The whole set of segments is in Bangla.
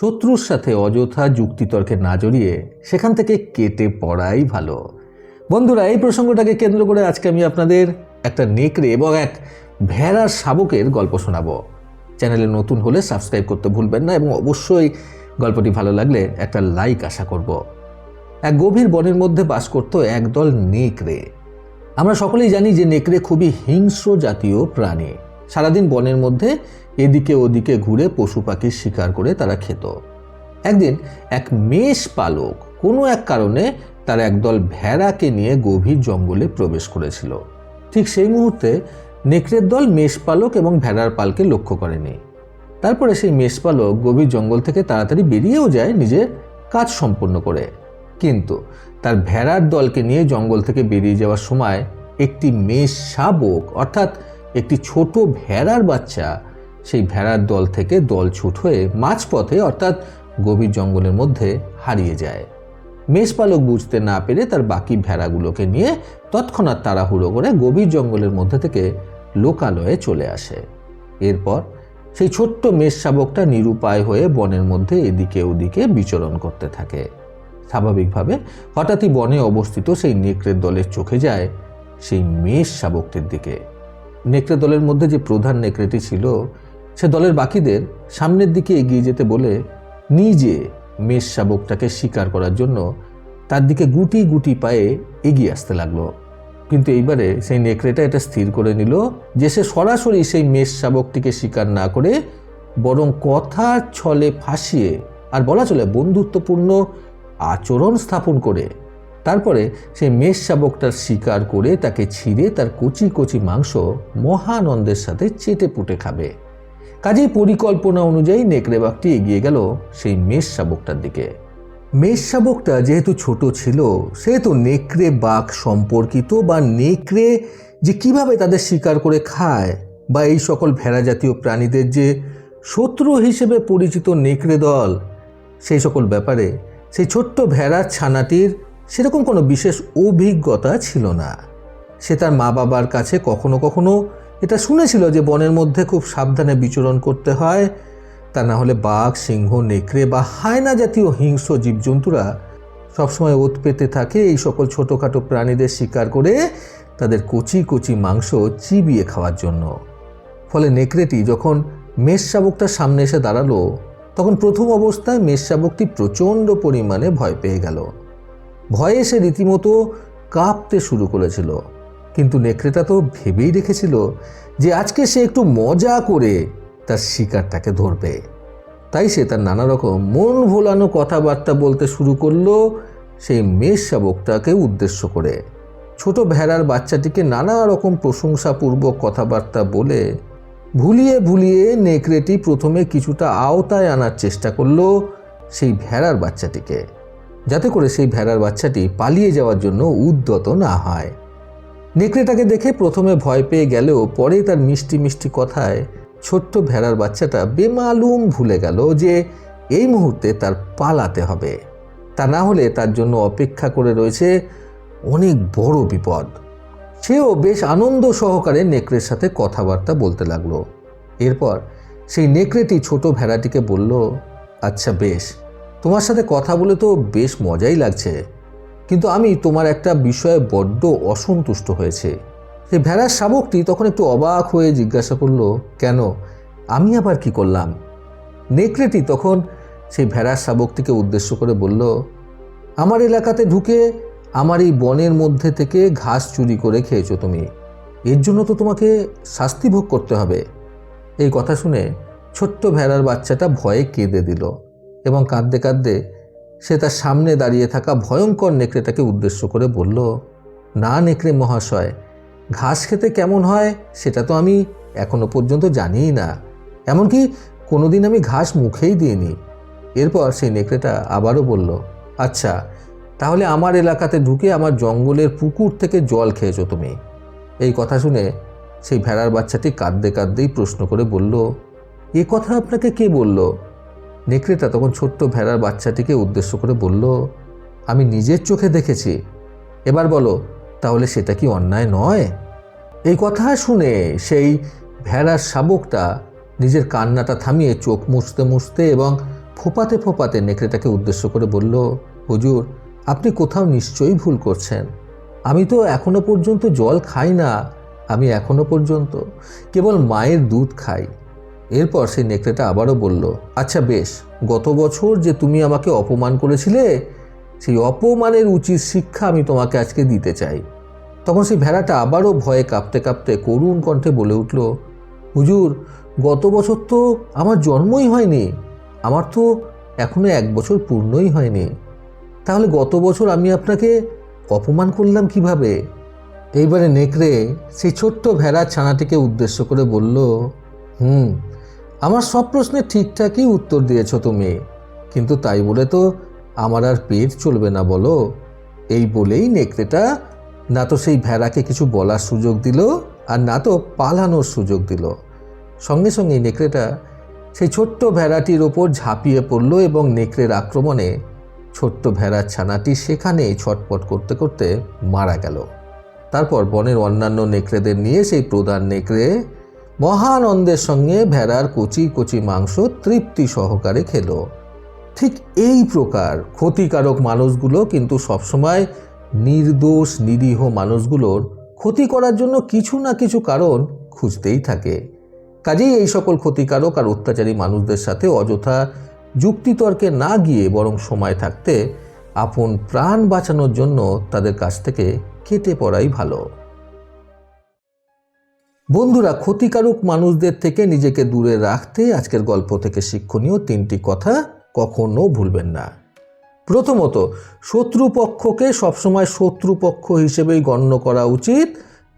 শত্রুর সাথে অযথা যুক্তিতর্কে না জড়িয়ে সেখান থেকে কেটে পড়াই ভালো। বন্ধুরা, এই প্রসঙ্গটাকে কেন্দ্র করে আজকে আমি আপনাদের একটা নেকড়ে এবং এক ভেড়ার শাবকের গল্প শোনাবো। চ্যানেলে নতুন হলে সাবস্ক্রাইব করতে ভুলবেন না এবং অবশ্যই গল্পটি ভালো লাগলে একটা লাইক আশা করব। এক গভীর বনের মধ্যে বাস করত একদল নেকড়ে। আমরা সকলেই জানি যে নেকড়ে খুবই হিংস্র জাতীয় প্রাণী। সারাদিন বনের মধ্যে এদিকে ওদিকে ঘুরে পশু পাখির শিকার করে তারা খেত। একদিন এক মেষ পালক কোনো এক কারণে তার একদল ভেড়াকে নিয়ে গভীর জঙ্গলে প্রবেশ করেছিল। ঠিক সেই মুহূর্তে নেকড়ের দল মেষপালক এবং ভেড়ার পালকে লক্ষ্য করেনি। তারপরে সেই মেষপালক গভীর জঙ্গল থেকে তাড়াতাড়ি বেরিয়েও যায় নিজের কাজ সম্পন্ন করে। কিন্তু তার ভেড়ার দলকে নিয়ে জঙ্গল থেকে বেরিয়ে যাওয়ার সময় একটি মেষ শাবক, অর্থাৎ একটি ছোট ভেড়ার বাচ্চা, সেই ভেড়ার দল থেকে দল ছুট হয়ে মাঝপথে, অর্থাৎ গভীর জঙ্গলের মধ্যে হারিয়ে যায়। মেষপালক বুঝতে না পেরে তার বাকি ভেড়াগুলোকে নিয়ে তৎক্ষণাৎ তাড়াহুড়ো করে গভীর জঙ্গলের মধ্যে থেকে লোকালয়ে চলে আসে। এরপর সেই ছোট্ট মেষ শাবকটা নিরুপায় হয়ে বনের মধ্যে এদিকে ওদিকে বিচরণ করতে থাকে। স্বাভাবিকভাবে হঠাৎই বনে অবস্থিত সেই নেকড়ের দলের চোখে যায় সেই মেষ শাবকটির দিকে। নেকড়ে দলের মধ্যে যে প্রধান নেকড়েটি ছিল, সে দলের বাকিদের সামনের দিকে এগিয়ে যেতে বলে নিজে মেষ শাবকটাকে শিকার করার জন্য তার দিকে গুটি গুটি পায়ে এগিয়ে আসতে লাগল। কিন্তু এইবারে সেই নেকড়েটা এটা স্থির করে নিল যে সে সরাসরি সেই মেষ শাবকটিকে শিকার না করে বরং কথা ছলে ফাঁসিয়ে আর বলা চলে বন্ধুত্বপূর্ণ আচরণ স্থাপন করে তারপরে সেই মেষ শাবকটার শিকার করে তাকে ছিঁড়ে তার কচি কচি মাংস মহানন্দের সাথে চেটে পুটে খাবে। কাজেই পরিকল্পনা অনুযায়ী নেকড়ে বাঘটি এগিয়ে গেল সেই মেষ শাবকটার দিকে। মেষ শাবকটা যেহেতু ছোট ছিল, সেহেতু নেকড়ে বাঘ সম্পর্কিত বা নেকড়ে যে কীভাবে তাদের শিকার করে খায় বা এই সকল ভেড়া জাতীয় প্রাণীদের যে শত্রু হিসেবে পরিচিত নেকড়ে দল, সেই সকল ব্যাপারে সেই ছোট্ট ভেড়ার ছানাটির সেরকম কোনো বিশেষ অভিজ্ঞতা ছিল না। সে তার মা বাবার কাছে কখনো কখনো এটা শুনেছিল যে বনের মধ্যে খুব সাবধানে বিচরণ করতে হয়। তা না হলে বাঘ, সিংহ, নেকড়ে বা হায়না জাতীয় হিংস্র জীবজন্তুরা সবসময় ওত পেতে থাকে এই সকল ছোটোখাটো প্রাণীদের শিকার করে তাদের কচি কচি মাংস চিবিয়ে খাওয়ার জন্য। ফলে নেকড়েটি যখন মেষ শাবকটার সামনে এসে দাঁড়াল, তখন প্রথম অবস্থায় মেষ শাবকটি প্রচণ্ড পরিমাণে ভয় পেয়ে গেল। ভয়ে সে রীতিমতো কাঁপতে শুরু করেছিল। কিন্তু নেকড়েটা তো ভেবেই রেখেছিল যে আজকে সে একটু মজা করে তার শিকারটাকে ধরবে। তাই সে তার নানা রকম মন ভোলানো কথাবার্তা বলতে শুরু করল সেই মেষ শাবকটাকে উদ্দেশ্য করে। ছোট ভেড়ার বাচ্চাটিকে নানা রকম প্রশংসাপূর্বক কথাবার্তা বলে ভুলিয়ে ভুলিয়ে নেকড়েটি প্রথমে কিছুটা আওতায় আনার চেষ্টা করল সেই ভেড়ার বাচ্চাটিকে। যাতে করে সেই ভেড়ার বাচ্চাটি পালিয়ে যাওয়ার জন্য উদ্যত না হয়। নেকড়েটাকে দেখে প্রথমে ভয় পেয়ে গেলেও পরে তার মিষ্টি মিষ্টি কথায় ছোট্ট ভেড়ার বাচ্চাটা বেমালুম ভুলে গেল যে এই মুহূর্তে তার পালাতে হবে। তা না হলে তার জন্য অপেক্ষা করে রয়েছে অনেক বড় বিপদ। সেও বেশ আনন্দ সহকারে নেকড়ের সাথে কথাবার্তা বলতে লাগল। এরপর সেই নেকড়েটি ছোট ভেড়াটিকে বলল আচ্ছা বেশ। তোমার সাথে কথা বলে তো বেশ মজাই লাগছে। কিন্তু আমি তোমার একটা বিষয়ে বড্ড অসন্তুষ্ট হয়েছে। সেই ভেড়ার শাবকটি তখন একটু অবাক হয়ে জিজ্ঞাসা করল, কেন? আমি আবার কি করলাম? নেকড়েটি তখন সেই ভেড়ার শাবকটিকে উদ্দেশ্য করে বলল, আমার এলাকাতে ঢুকে আমার এই বনের মধ্যে থেকে ঘাস চুরি করে খেয়েছো তুমি। এর জন্য তো তোমাকে শাস্তি ভোগ করতে হবে। এই কথা শুনে ছোট্ট ভেড়ার বাচ্চাটা ভয়ে কেঁদে দিল। এবং কাঁদতে কাঁদতে সে তার সামনে দাঁড়িয়ে থাকা ভয়ঙ্কর নেকড়েটাকে উদ্দেশ্য করে বলল, না নেকড়ে মহাশয়, ঘাস খেতে কেমন হয় সেটা তো আমি এখনও পর্যন্ত জানিই না। এমনকি কোনোদিন আমি ঘাস মুখেই দিইনি। এরপর সেই নেকড়েটা আবারও বলল আচ্ছা তাহলে আমার এলাকাতে ঢুকে আমার জঙ্গলের পুকুর থেকে জল খেয়েছো তুমি? এই কথা শুনে সেই ভেড়ার বাচ্চাটি কাঁদতে কাঁদতেই প্রশ্ন করে বলল, এ কথা আপনাকে কে বলল? নেকড়েটা তখন ছোট্ট ভেড়ার বাচ্চাটিকে উদ্দেশ্য করে বলল, আমি নিজের চোখে দেখেছি। এবার বলো, তাহলে সেটা কি অন্যায় নয়? এই কথা শুনে সেই ভেড়ার শাবকটা নিজের কান্নাটা থামিয়ে চোখ মুছতে মুছতে এবং ফোপাতে ফোপাতে নেকড়েটাকে উদ্দেশ্য করে বলল, হুজুর, আপনি কোথাও নিশ্চয়ই ভুল করছেন। আমি তো এখনও পর্যন্ত জল খাই না। আমি এখনও পর্যন্ত কেবল মায়ের দুধ খাই। এরপর সেই নেকড়েটা আবারও বলল আচ্ছা বেশ, গত বছর যে তুমি আমাকে অপমান করেছিলে, সেই অপমানের উচিত শিক্ষা আমি তোমাকে আজকে দিতে চাই। তখন সেই ভেড়াটা আবারও ভয়ে কাঁপতে কাঁপতে করুণ কণ্ঠে বলে উঠল, হুজুর, গত বছর তো আমার জন্মই হয়নি, আমার তো এখনও এক বছর পূর্ণই হয়নি। তাহলে গত বছর আমি আপনাকে অপমান করলাম কীভাবে? এইবারে নেকড়ে সেই ছোট্ট ভেড়া ছানাটিকে উদ্দেশ্য করে বলল, হুম আমার সব প্রশ্নের ঠিকঠাকই উত্তর দিয়েছ তুমি। কিন্তু তাই বলে তো আমার আর পেট চলবে না বলো। এই বলেই নেকড়েটা না তো সেই ভেড়াকে কিছু বলার সুযোগ দিল আর না তো পালানোর সুযোগ দিল। সঙ্গে সঙ্গে নেকড়েটা সেই ছোট্ট ভেড়াটির ওপর ঝাঁপিয়ে পড়ল এবং নেকড়ের আক্রমণে ছোট্ট ভেড়ার ছানাটি সেখানেই ছটপট করতে করতে মারা গেল। তারপর বনের অন্যান্য নেকড়েদের নিয়ে সেই প্রধান নেকড়ে মহানন্দের সঙ্গে ভেড়ার কচি কচি মাংস তৃপ্তি সহকারে খেলো। ঠিক এই প্রকার ক্ষতিকারক মানুষগুলো কিন্তু সবসময় নির্দোষ, নিরীহ মানুষগুলোর ক্ষতি করার জন্য কিছু না কিছু কারণ খুঁজতেই থাকে। কাজেই এই সকল ক্ষতিকারক আর অত্যাচারী মানুষদের সাথে অযথা যুক্তিতর্কে না গিয়ে বরং সময় থাকতে আপন প্রাণ বাঁচানোর জন্য তাদের কাছ থেকে কেটে পড়াই ভালো। বন্ধুরা, ক্ষতিকারক মানুষদের থেকে নিজেকে দূরে রাখতে আজকের গল্প থেকে শিক্ষণীয় তিনটি কথা কখনো ভুলবেন না। প্রথমত, শত্রুপক্ষকে সবসময় শত্রুপক্ষ হিসেবেই গণ্য করা উচিত,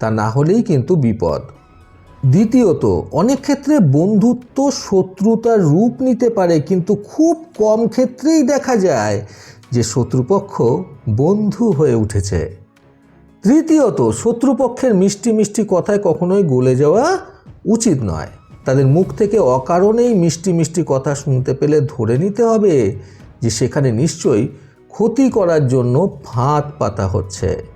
তা না হলেই কিন্তু বিপদ। দ্বিতীয়ত, অনেক ক্ষেত্রে বন্ধুত্ব শত্রুতার রূপ নিতে পারে, কিন্তু খুব কম ক্ষেত্রেই দেখা যায় যে শত্রুপক্ষ বন্ধু হয়ে উঠেছে। তৃতীয়ত, শত্রুপক্ষের মিষ্টি মিষ্টি কথায় কখনোই গলে যাওয়া উচিত নয়। তাদের মুখ থেকে অকারণেই মিষ্টি মিষ্টি কথা শুনতে পেলে ধরে নিতে হবে যে সেখানে নিশ্চয়ই ক্ষতি করার জন্য ফাঁদ পাতা হচ্ছে।